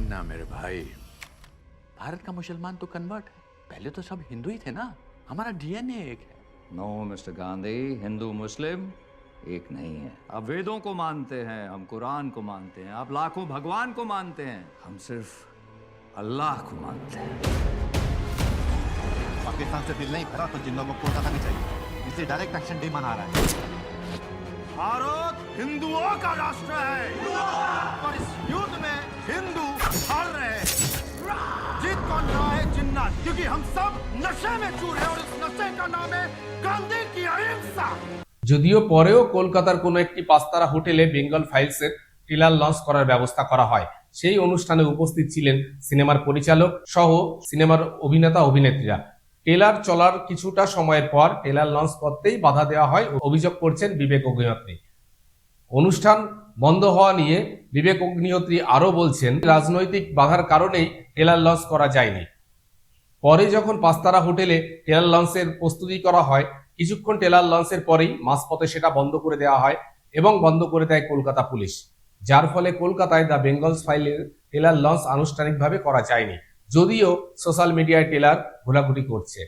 मेरे भाई। भारत का मुसलमान तो कन्वर्ट है। पहले तो सब हिंदू ही थे ना। हमारा डीएनए एक है। No mister Gandhi Hindu Muslim एक नहीं है। आप वेदों को मानते हैं हम कुरान को मानते हैं आप लाखों भगवान को मानते हैं। हम सिर्फ़ अल्लाह को मानते हैं। पाकिस्तान से दिल नहीं भरा तो जिन लोगों को कोलकाता चाहिए। इसलिए डायरेक्ट एक्शन डे मना रहा है। भारत हिंदुओं का राष्ट्र है। कौन रहा है जिन्ना क्योंकि हम सब नशे में चूर हैं और इस नशे का नाम है गांधी की अहिंसा যদিও পরেও কলকাতার কোনো একটি পাঁচতারা হোটেলে বেঙ্গল ফাইলসের ট্রেলার লঞ্চ করার ব্যবস্থা করা হয় সেই অনুষ্ঠানে উপস্থিত ছিলেন সিনেমার পরিচালক সহ সিনেমার অভিনেতা অভিনেত্রীরা ট্রেলার চলার কিছুটা সময়ের পর ট্রেলার লঞ্চ করতেই বাধা দেওয়া হয় অভিযোগ করছেন বিবেক অগ্নিহোত্রী অনুষ্ঠান বন্ধ হওয়া নিয়ে বিবেক অগ্নিহোত্রী আরও বলছেন, রাজনৈতিক বাধার কারণেই টেলার লঞ্চ করা যায়নি। পরে যখন পাঁচতারা হোটেলে টেলার লঞ্চের প্রস্তুতি করা হয়, কিছুক্ষণ টেলার লঞ্চের পরেই মাঝপথে সেটা বন্ধ করে দেওয়া হয় এবং বন্ধ করে দেয় কলকাতা পুলিশ। যার ফলে কলকাতায় দ্য বেঙ্গলস ফাইলের টেলার লঞ্চ আনুষ্ঠানিকভাবে করা যায়নি। যদিও সোশ্যাল মিডিয়ায় টেলার ঘোরাঘুরি করছে।